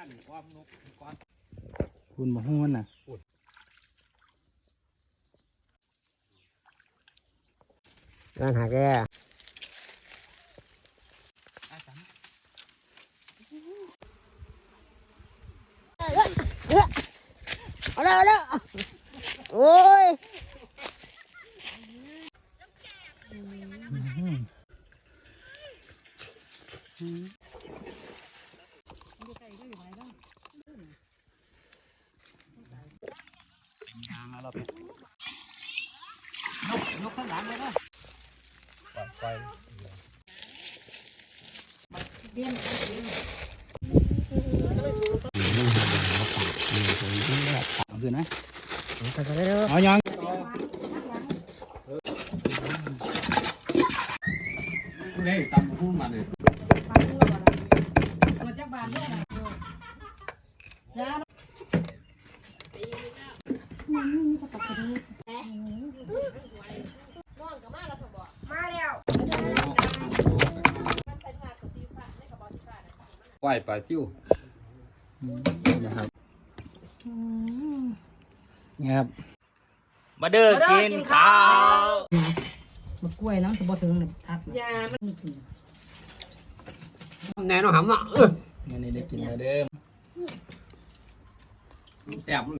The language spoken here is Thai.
านความนกก่อนคุณบ่ฮู้มันน่ะนั่นหาแกอาจารย์เอาเลยเอาเลยโอ้ย ยางแล้วเราไปนกนกข้างหลังเลยนะปล่อยไฟเอาขึ้นนะไปกันเลยเด้อเอายังผู้ใดตำผู้มาเลย มาแล้วไหวปลาซิวนะครับนี่ครับ มาเด้อกินข้าวมากล้วยน้ำสบถึงเลยทักยามันมีกินแน่นอนหำอะเออวันนี้ได้กินแล้วเด้อแซ่บมือครับ